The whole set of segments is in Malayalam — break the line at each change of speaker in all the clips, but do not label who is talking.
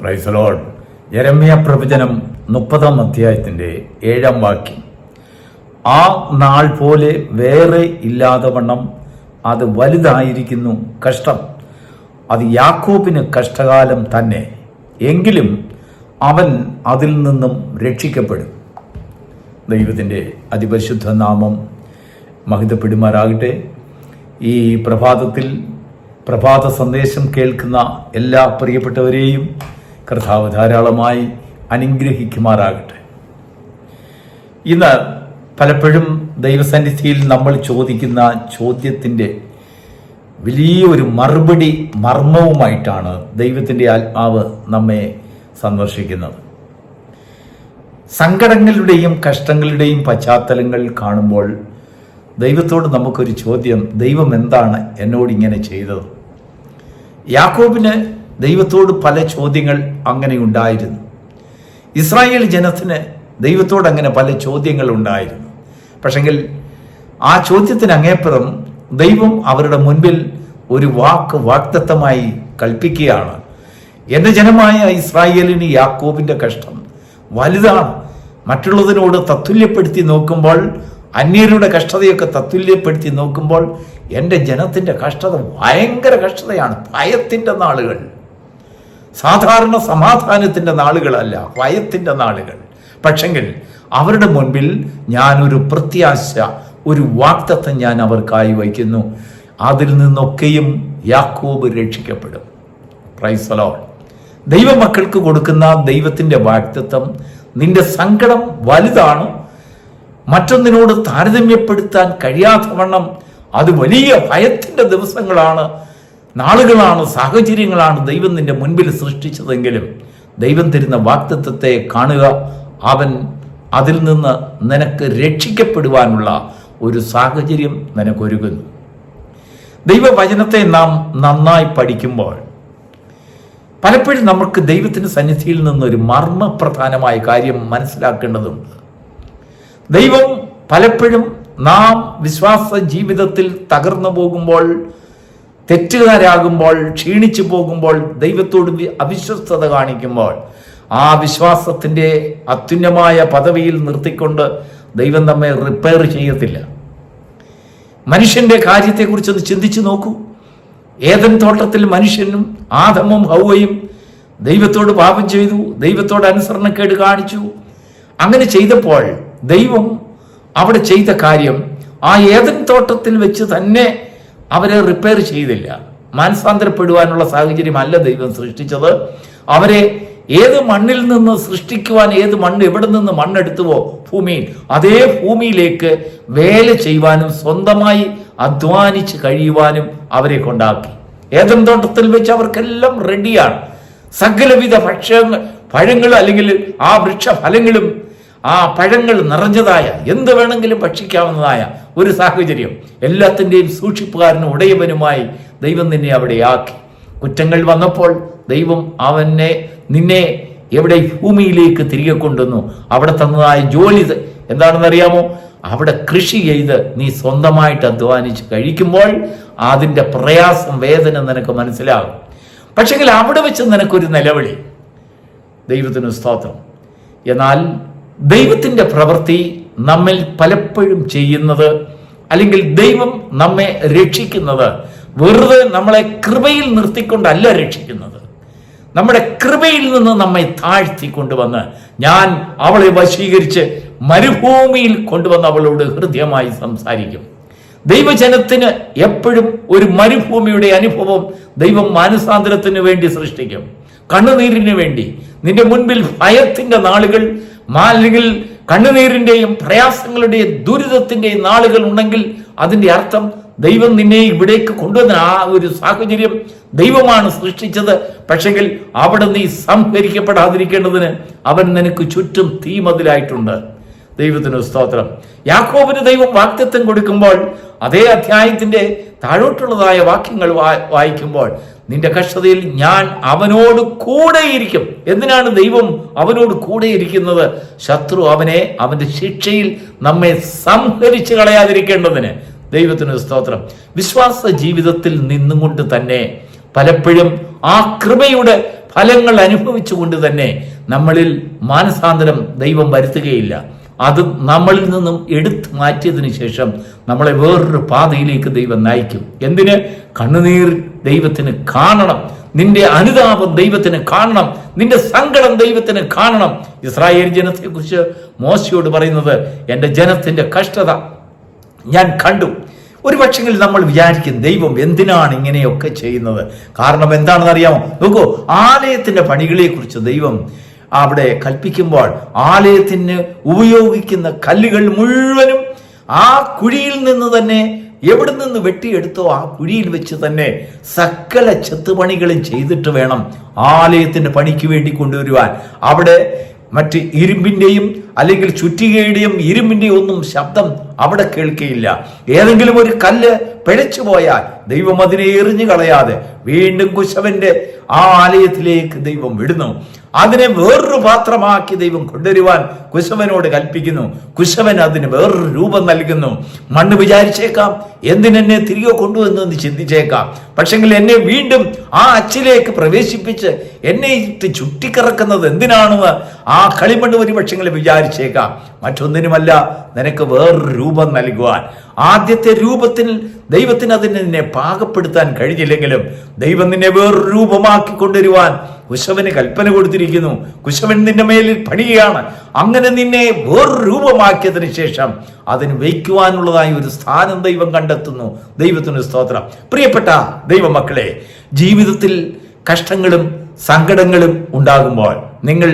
പ്രൈസലോൺ യരമ്യ പ്രവചനം മുപ്പതാം അധ്യായത്തിന്റെ ഏഴാം വാക്യം. ആ നാൾ പോലെ വേറെ ഇല്ലാതെ വണ്ണം അത് വലുതായിരിക്കുന്നു കഷ്ടം. അത് യാക്കോബിന് കഷ്ടകാലം തന്നെ. എങ്കിലും അവൻ അതിൽ നിന്നും രക്ഷിക്കപ്പെടും. ദൈവത്തിന്റെ അതിപരിശുദ്ധ നാമം മഹിതപ്പെടുമാറാകട്ടെ. ഈ പ്രഭാതത്തിൽ പ്രഭാത സന്ദേശം കേൾക്കുന്ന എല്ലാ പ്രിയപ്പെട്ടവരെയും കർത്താവ് ധാരാളമായി അനുഗ്രഹിക്കുമാറാകട്ടെ. ഇന്ന് പലപ്പോഴും ദൈവസന്നിധിയിൽ നമ്മൾ ചോദിക്കുന്ന ചോദ്യത്തിന്റെ വലിയൊരു മറുപടി മർമ്മവുമായിട്ടാണ് ദൈവത്തിന്റെ ആത്മാവ് നമ്മെ സന്ദർശിക്കുന്നത്. സങ്കടങ്ങളുടെയും കഷ്ടങ്ങളുടെയും പശ്ചാത്തലങ്ങൾ കാണുമ്പോൾ ദൈവത്തോട് നമുക്കൊരു ചോദ്യം ദൈവം എന്താണ് എന്നോട് ഇങ്ങനെ ചെയ്തത്? യാക്കോബിന് ദൈവത്തോട് പല ചോദ്യങ്ങൾ അങ്ങനെ ഉണ്ടായിരുന്നു. ഇസ്രായേൽ ജനത്തിന് ദൈവത്തോട് അങ്ങനെ പല ചോദ്യങ്ങൾ ഉണ്ടായിരുന്നു. പക്ഷെങ്കിൽ ആ ചോദ്യത്തിന് അങ്ങേപ്പുറം ദൈവം അവരുടെ മുൻപിൽ ഒരു വാക്ക് വാക്തത്വമായി കൽപ്പിക്കുകയാണ്. എന്റെ ജനമായ ഇസ്രായേലിന് യാക്കോബിന്റെ കഷ്ടം വലുതാണ്. മറ്റുള്ളതിനോട് തത്തുല്യപ്പെടുത്തി നോക്കുമ്പോൾ അന്യരുടെ കഷ്ടതയൊക്കെ തത്തുല്യപ്പെടുത്തി നോക്കുമ്പോൾ എന്റെ ജനത്തിന്റെ കഷ്ടത ഭയങ്കര കഷ്ടതയാണ്. ഭയത്തിന്റെ നാളുകൾ. സാധാരണ സമാധാനത്തിന്റെ നാളുകളല്ല ഭയത്തിന്റെ നാളുകൾ. പക്ഷെങ്കിൽ അവരുടെ മുൻപിൽ ഞാനൊരു പ്രത്യാശ ഒരു വാക്തത്വം ഞാൻ അവർക്കായി വയ്ക്കുന്നു. അതിൽ നിന്നൊക്കെയും യാക്കോബ് രക്ഷിക്കപ്പെടും. പ്രൈസലോ ദൈവമക്കൾക്ക് കൊടുക്കുന്ന ദൈവത്തിന്റെ വാക്തത്വം നിന്റെ സങ്കടം വലുതാണ്. മറ്റൊന്നിനോട് താരതമ്യപ്പെടുത്താൻ കഴിയാത്തവണ്ണം അത് വലിയ ഭയത്തിന്റെ ദിവസങ്ങളാണ്. നാളുകളാണ് സാഹചര്യങ്ങളാണ് ദൈവം നിന്റെ മുൻപിൽ സൃഷ്ടിച്ചതെങ്കിലും ദൈവം തരുന്ന വാക്തത്വത്തെ കാണുക അവൻ അതിൽ നിന്ന് നിനക്ക് രക്ഷിക്കപ്പെടുവാനുള്ള ഒരു സാഹചര്യം നിനക്കൊരുങ്ങുന്നു. ദൈവവചനത്തെ നാം നന്നായി പഠിക്കുമ്പോൾ പലപ്പോഴും നമുക്ക് ദൈവത്തിന്റെ സന്നിധിയിൽ നിന്നൊരു മർമ്മപ്രധാനമായ കാര്യം മനസ്സിലാക്കേണ്ടതുണ്ട്. ദൈവം പലപ്പോഴും നാം വിശ്വാസ ജീവിതത്തിൽ തകർന്നു പോകുമ്പോൾ തെറ്റുകാരാകുമ്പോൾ ക്ഷീണിച്ചു പോകുമ്പോൾ ദൈവത്തോട് അവിശ്വസ്തത കാണിക്കുമ്പോൾ ആ വിശ്വാസത്തിന്റെ അത്യുന്നമായ പദവിയിൽ നിർത്തിക്കൊണ്ട് ദൈവം നമ്മെ റിപ്പയർ ചെയ്യത്തില്ല. മനുഷ്യന്റെ കാര്യത്തെക്കുറിച്ച് ഒന്ന് ചിന്തിച്ചു നോക്കൂ. ഏതൻ തോട്ടത്തിൽ മനുഷ്യനും ആദമും ഹൗവയും ദൈവത്തോട് പാപം ചെയ്തു ദൈവത്തോട് അനുസരണക്കേട് കാണിച്ചു. അങ്ങനെ ചെയ്തപ്പോൾ ദൈവം അവിടെ ചെയ്ത കാര്യം ആ ഏതൻ തോട്ടത്തിൽ വെച്ച് തന്നെ അവരെ റിപ്പയർ ചെയ്തില്ല. മാനസാന്തരപ്പെടുവാനുള്ള സാഹചര്യമല്ല ദൈവം സൃഷ്ടിച്ചത്. അവരെ ഏത് മണ്ണിൽ നിന്ന് സൃഷ്ടിക്കുവാൻ ഏത് മണ്ണ് എവിടെ നിന്ന് മണ്ണെടുത്തുവോ ഭൂമിയിൽ അതേ ഭൂമിയിലേക്ക് വേല ചെയ്യുവാനും സ്വന്തമായി അധ്വാനിച്ച് കഴിയുവാനും അവരെ കൊണ്ടാക്കി. ഏതം തോട്ടത്തിൽ വെച്ച് അവർക്കെല്ലാം റെഡിയാണ് സകലവിധ ഭക്ഷ്യങ്ങൾ പഴങ്ങൾ അല്ലെങ്കിൽ ആ വൃക്ഷഫലങ്ങളും ആ പഴങ്ങൾ നിറഞ്ഞതായ എന്ത് വേണമെങ്കിലും ഭക്ഷിക്കാവുന്നതായ ഒരു സാഹചര്യം. എല്ലാത്തിന്റെയും സൂക്ഷിപ്പുകാരനും ഉടയവനുമായി ദൈവം നിന്നെ അവിടെ ആക്കി. കുറ്റങ്ങൾ വന്നപ്പോൾ ദൈവം അവനെ നിന്നെ എവിടെ ഭൂമിയിലേക്ക് തിരികെ കൊണ്ടുവന്നു. അവിടെ തന്നതായ ജോലി എന്താണെന്നറിയാമോ? അവിടെ കൃഷി ചെയ്ത് നീ സ്വന്തമായിട്ട് അധ്വാനിച്ച് കഴിക്കുമ്പോൾ അതിന്റെ പ്രയാസം വേദന നിനക്ക് മനസ്സിലാകും. പക്ഷെങ്കിൽ അവിടെ വെച്ച് നിനക്കൊരു നിലവിളി. ദൈവത്തിന് സ്തോത്രം. എന്നാൽ ദൈവത്തിന്റെ പ്രവൃത്തി നമ്മിൽ പലപ്പോഴും ചെയ്യുന്നത് അല്ലെങ്കിൽ ദൈവം നമ്മെ രക്ഷിക്കുന്നത് വെറുതെ നമ്മളെ കൃപയിൽ നിർത്തിക്കൊണ്ടല്ല രക്ഷിക്കുന്നത്. നമ്മുടെ കൃപയിൽ നിന്ന് നമ്മെ താഴ്ത്തി കൊണ്ടുവന്ന് ഞാൻ അവളെ വശീകരിച്ച് മരുഭൂമിയിൽ കൊണ്ടുവന്ന് അവളോട് ഹൃദ്യമായി സംസാരിക്കും. ദൈവജനത്തിന് എപ്പോഴും ഒരു മരുഭൂമിയുടെ അനുഭവം ദൈവം മാനസാന്തരത്തിന് വേണ്ടി സൃഷ്ടിക്കും. കണ്ണുനീരിന് വേണ്ടി. നിന്റെ മുൻപിൽ ഭയത്തിന്റെ നാളുകൾ അല്ലെങ്കിൽ കണ്ണുനീരിന്റെയും പ്രയാസങ്ങളുടെയും ദുരിതത്തിന്റെയും നാളുകൾ ഉണ്ടെങ്കിൽ അതിന്റെ അർത്ഥം ദൈവം നിന്നെ ഇവിടേക്ക് കൊണ്ടുവന്ന ആ ഒരു സാഹചര്യം ദൈവമാണ് സൃഷ്ടിച്ചത്. പക്ഷെങ്കിൽ അവിടെ നീ സംഹരിക്കപ്പെടാതിരിക്കേണ്ടതിന് അവൻ നിനക്ക് ചുറ്റും തീമതിലായിട്ടുണ്ട്. ദൈവത്തിന് സ്തോത്രം. യാക്കോബിന് ദൈവം വാക്തത്വം കൊടുക്കുമ്പോൾ അതേ അധ്യായത്തിന്റെ താഴോട്ടുള്ളതായ വാക്യങ്ങൾ വായിക്കുമ്പോൾ നിന്റെ കഷ്ടതയിൽ ഞാൻ അവനോട് കൂടെയിരിക്കും. എന്തിനാണ് ദൈവം അവനോട് കൂടെയിരിക്കുന്നത്? ശത്രു അവനെ അവന്റെ ശിക്ഷയിൽ നമ്മെ സംഹരിച്ചു കളയാതിരിക്കേണ്ടതിന്. ദൈവത്തിന് സ്തോത്രം. വിശ്വാസ ജീവിതത്തിൽ നിന്നുകൊണ്ട് തന്നെ പലപ്പോഴും ആ കൃപയുടെ ഫലങ്ങൾ അനുഭവിച്ചുകൊണ്ട് തന്നെ നമ്മളിൽ മാനസാന്തരം ദൈവം വരുത്തുകയില്ല. അത് നമ്മളിൽ നിന്നും എടുത്തു മാറ്റിയതിന് ശേഷം നമ്മളെ വേറൊരു പാതയിലേക്ക് ദൈവം നയിക്കും. എന്തിന്? കണ്ണുനീർ ദൈവത്തിന് കാണണം. നിന്റെ അനുതാപം ദൈവത്തിന് കാണണം. നിന്റെ സങ്കടം ദൈവത്തിന് കാണണം. ഇസ്രായേൽ ജനത്തെക്കുറിച്ച് മോശയോട് പറയുന്നത് എന്റെ ജനത്തിന്റെ കഷ്ടത ഞാൻ കണ്ടു. ഒരു പക്ഷെങ്കിൽ നമ്മൾ വിചാരിക്കും ദൈവം എന്തിനാണ് ഇങ്ങനെയൊക്കെ ചെയ്യുന്നത്? കാരണം എന്താണെന്ന് അറിയാമോ നോക്കൂ ആലയത്തിന്റെ പണികളെക്കുറിച്ച് ദൈവം അവിടെ കൽപ്പിക്കുമ്പോൾ ആലയത്തിന് ഉപയോഗിക്കുന്ന കല്ലുകൾ മുഴുവനും ആ കുഴിയിൽ നിന്ന് തന്നെ എവിടെ നിന്ന് വെട്ടിയെടുത്തോ ആ കുഴിയിൽ വെച്ച് തന്നെ സകല ചെത്തുപണികളും ചെയ്തിട്ട് വേണം ആലയത്തിന്റെ പണിക്ക് വേണ്ടി കൊണ്ടുവരുവാൻ. അവിടെ മറ്റ് ഇരുമ്പിന്റെയും അല്ലെങ്കിൽ ചുറ്റികയുടെയും ഇരുമ്പിന്റെയും ഒന്നും ശബ്ദം അവിടെ കേൾക്കുകയില്ല ഏതെങ്കിലും ഒരു കല്ല് പിഴച്ചു പോയാൽ ദൈവം അതിനെ എറിഞ്ഞു കളയാതെ വീണ്ടും കുശവന്റെ ആ ആലയത്തിലേക്ക് ദൈവം വിടുന്നു. അതിനെ വേറൊരു പാത്രമാക്കി ദൈവം കൊണ്ടുവരുവാൻ കുശവനോട് കൽപ്പിക്കുന്നു. കുശവൻ അതിന് വേറൊരു രൂപം നൽകുന്നു. മണ്ണ് വിചാരിച്ചേക്കാം. എന്തിനെന്നെ തിരികെ കൊണ്ടുവന്നു എന്ന് ചിന്തിച്ചേക്കാം. പക്ഷെങ്കിൽ എന്നെ വീണ്ടും ആ അച്ചിലേക്ക് പ്രവേശിപ്പിച്ച് എന്നെ ഇട്ട് ചുറ്റിക്കറക്കുന്നത് എന്തിനാണെന്ന് ആ കളിമണ്ണ് ഒരു പക്ഷെങ്കിൽ വിചാരിച്ചേക്കാം. മറ്റൊന്നിനുമല്ല നിനക്ക് വേറൊരു രൂപം നൽകുവാൻ. ആദ്യത്തെ രൂപത്തിൽ ദൈവത്തിന് അതിന് നിന്നെ പാകപ്പെടുത്താൻ കഴിഞ്ഞില്ലെങ്കിലും ദൈവം നിന്നെ വേറൊരു രൂപമാക്കി കൊണ്ടുവരുവാൻ കുശവന് കൽപ്പന കൊടുത്തിരിക്കുന്നു. കുശവൻ നിന്റെ മേലിൽ പണിയുകയാണ്. അങ്ങനെ നിന്നെ വേറൊരു രൂപമാക്കിയതിനു ശേഷം അതിന് വയ്ക്കുവാനുള്ളതായ ഒരു സ്ഥാനം ദൈവം കണ്ടെത്തുന്നു. ദൈവത്തിന് സ്തോത്രം. പ്രിയപ്പെട്ട ദൈവമക്കളെ ജീവിതത്തിൽ കഷ്ടങ്ങളും സങ്കടങ്ങളും ഉണ്ടാകുമ്പോൾ നിങ്ങൾ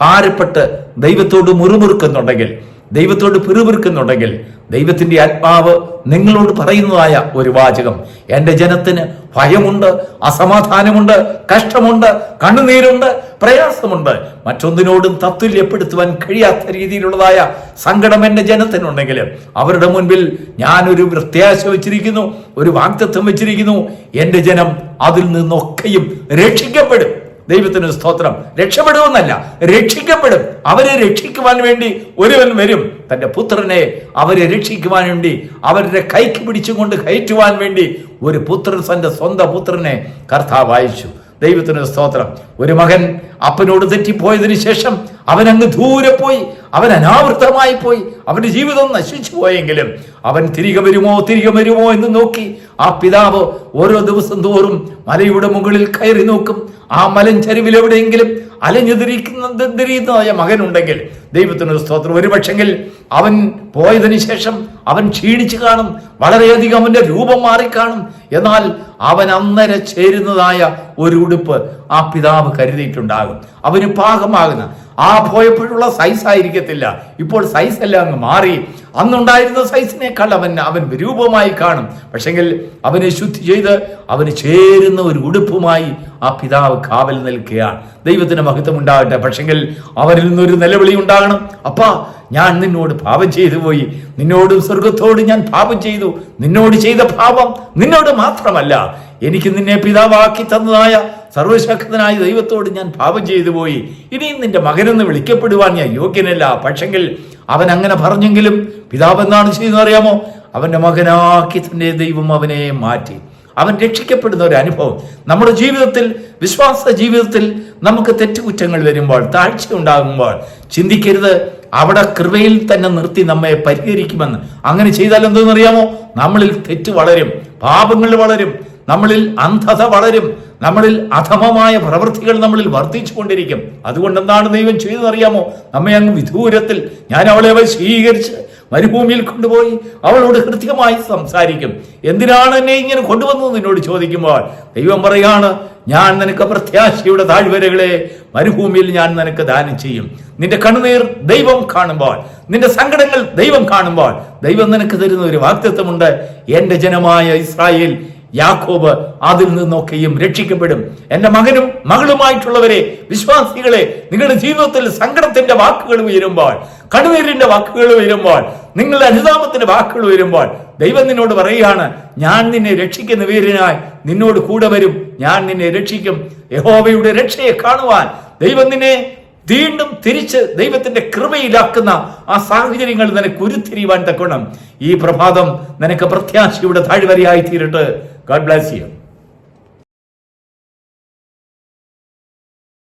ഭാരപ്പെട്ട് ദൈവത്തോട് മുറുമുറുക്കുന്നുണ്ടെങ്കിൽ ദൈവത്തോട് പിറുപിറുക്കുന്നുണ്ടെങ്കിൽ ദൈവത്തിന്റെ ആത്മാവ് നിങ്ങളോട് പറയുന്നതായ ഒരു വാചകം. എന്റെ ജനത്തിന് ഭയമുണ്ട് അസമാധാനമുണ്ട് കഷ്ടമുണ്ട് കണ്ണുനീരുണ്ട് പ്രയാസമുണ്ട്. മറ്റൊന്നിനോടും തത്തുല്യപ്പെടുത്തുവാൻ കഴിയാത്ത രീതിയിലുള്ളതായ സങ്കടം എന്റെ ജനത്തിനുണ്ടെങ്കിൽ അവരുടെ മുൻപിൽ ഞാനൊരു പ്രത്യാശ വെച്ചിരിക്കുന്നു ഒരു വാക്തത്വം വെച്ചിരിക്കുന്നു. എന്റെ ജനം അതിൽ നിന്നൊക്കെയും രക്ഷിക്കപ്പെടും. ദൈവത്തിന് സ്തോത്രം. രക്ഷപ്പെടുമെന്നല്ല രക്ഷിക്കപ്പെടും. അവരെ രക്ഷിക്കുവാൻ വേണ്ടി ഒരുവൻ വരും. തന്റെ പുത്രനെ അവരെ രക്ഷിക്കുവാൻ വേണ്ടി അവരുടെ കൈക്ക് പിടിച്ചുകൊണ്ട് കയറ്റുവാൻ വേണ്ടി ഒരു പുത്രൻ തന്റെ സ്വന്തം പുത്രനെ കർത്താവ് അയച്ചു. ദൈവത്തിന് സ്തോത്രം. ഒരു മകൻ അപ്പനോട് തെറ്റിപ്പോയതിനു ശേഷം അവൻ അങ്ങ് ദൂരെ പോയി അവൻ അനാവൃത്തമായി പോയി അവന്റെ ജീവിതം നശിച്ചു പോയെങ്കിലും അവൻ തിരികെ വരുമോ തിരികെ വരുമോ എന്ന് നോക്കി ആ പിതാവ് ഓരോ ദിവസം തോറും മലയുടെ മുകളിൽ കയറി നോക്കും. ആ മലഞ്ചരിവിൽ എവിടെയെങ്കിലും അലഞ്ഞുതിരിക്കുന്നതായ മകനുണ്ടെങ്കിൽ ദൈവത്തിനൊരു സ്തോത്രം. ഒരുപക്ഷെങ്കിൽ അവൻ പോയതിനു ശേഷം അവൻ ക്ഷീണിച്ചു കാണും വളരെയധികം അവന്റെ രൂപം മാറിക്കാണും. എന്നാൽ അവൻ അന്നരെ ചേരുന്നതായ ഒരു ഉടുപ്പ് ആ പിതാവ് കരുതിയിട്ടുണ്ടാകും. അവന് പാകമാകുന്ന ആ പോയപ്പോഴുള്ള സൈസ് ആയിരിക്കത്തില്ല. ഇപ്പോൾ സൈസ് എല്ലാം അങ്ങ് മാറി. അന്നുണ്ടായിരുന്ന സൈസിനേക്കാൾ അവൻ അവൻ വിരൂപമായി കാണും. പക്ഷെങ്കിൽ അവനെ ശുദ്ധി ചെയ്ത് അവന് ചേരുന്ന ഒരു ഉടുപ്പുമായി ആ പിതാവ് കാവൽ നിൽക്കുകയാണ്. ദൈവത്തിന് മഹത്വം ഉണ്ടാകട്ടെ. പക്ഷെങ്കിൽ അവനിൽ നിന്നൊരു നിലവിളി ഉണ്ടാകണം. അപ്പാ ഞാൻ നിന്നോട് പാപം ചെയ്തു പോയി. നിന്നോടും സ്വർഗത്തോട് ഞാൻ പാപം ചെയ്തു. നിന്നോട് ചെയ്ത പാപം നിന്നോട് മാത്രമല്ല. എനിക്ക് നിന്നെ പിതാവാക്കി തന്നതായ സർവശക്തനായ ദൈവത്തോട് ഞാൻ പാപം ചെയ്തു പോയി. ഇനിയും നിന്റെ മകനെന്ന് വിളിക്കപ്പെടുവാൻ ഞാൻ യോഗ്യനല്ല. പക്ഷെങ്കിൽ അവൻ അങ്ങനെ പറഞ്ഞെങ്കിലും പിതാവ് എന്താണ് ചെയ്യുന്നത് അറിയാമോ? അവന്റെ മകനാക്കി തന്നെ ദൈവം അവനെ മാറ്റി. അവൻ രക്ഷിക്കപ്പെടുന്ന ഒരു അനുഭവം. നമ്മുടെ ജീവിതത്തിൽ വിശ്വാസ ജീവിതത്തിൽ നമുക്ക് തെറ്റുകുറ്റങ്ങൾ വരുമ്പോൾ താഴ്ച ഉണ്ടാകുമ്പോൾ ചിന്തിക്കരുത്. അവിടെ കൃപയിൽ തന്നെ നിർത്തി നമ്മെ പരിഹരിക്കുമെന്ന്. അങ്ങനെ ചെയ്താൽ എന്തെന്നറിയാമോ നമ്മളിൽ തെറ്റ് വളരും പാപങ്ങൾ വളരും. നമ്മളിൽ അന്ധത വളരും. നമ്മളിൽ അധമമായ പ്രവൃത്തികൾ നമ്മളിൽ വർദ്ധിച്ചു കൊണ്ടിരിക്കും അതുകൊണ്ട് എന്താണ് ദൈവം ചെയ്തതറിയാമോ നമ്മെ അങ്ങ് വിദൂരത്തിൽ ഞാൻ അവളെ സ്വീകരിച്ച് മരുഭൂമിയിൽ കൊണ്ടുപോയി അവളോട് കൃത്യമായി സംസാരിക്കും. എന്തിനാണ് എന്നെ ഇങ്ങനെ കൊണ്ടുവന്നത് എന്നോട് ചോദിക്കുമ്പോൾ? ദൈവം പറയാണ് ഞാൻ നിനക്ക് പ്രത്യാശയുടെ താഴ്വരകളെ മരുഭൂമിയിൽ ഞാൻ നിനക്ക് ദാനം ചെയ്യും. നിന്റെ കണ്ണുനീർ ദൈവം കാണുമ്പോൾ നിന്റെ സങ്കടങ്ങൾ ദൈവം കാണുമ്പോൾ ദൈവം നിനക്ക് തരുന്ന ഒരു വാക്തത്വമുണ്ട് എന്റെ ജനമായ ഇസ്രായേൽ യാക്കോബ് അതിൽ നിന്നൊക്കെയും രക്ഷിക്കപ്പെടും. എന്റെ മകനും മകളുമായിട്ടുള്ളവരെ വിശ്വാസികളെ നിങ്ങളുടെ ജീവിതത്തിൽ സങ്കടത്തിന്റെ വാക്കുകൾ ഉയരുമ്പോൾ കണ്ണുനീരിന്റെ വാക്കുകൾ ഉയരുമ്പോൾ നിങ്ങളുടെ അനുതാപത്തിന്റെ വാക്കുകൾ ഉയരുമ്പോൾ ദൈവം നിന്നോട് പറയുകയാണ് ഞാൻ നിന്നെ രക്ഷിക്കുന്ന വീരനായി നിന്നോട് കൂടെ വരും. ഞാൻ നിന്നെ രക്ഷിക്കും. യഹോവയുടെ രക്ഷയെ കാണുവാൻ ദൈവം നിന്നെ വീണ്ടും തിരിച്ച് ദൈവത്തിന്റെ കൃപയിലാക്കുന്ന ആ സാഹചര്യങ്ങൾ നിനക്ക് ഉരുത്തിരിയുവാൻ തക്കണം ഈ പ്രഭാതം നിനക്ക് പ്രത്യാശയുടെ താഴ്വരയായി തീരട്ടെ காட் பிளாஸ் யூ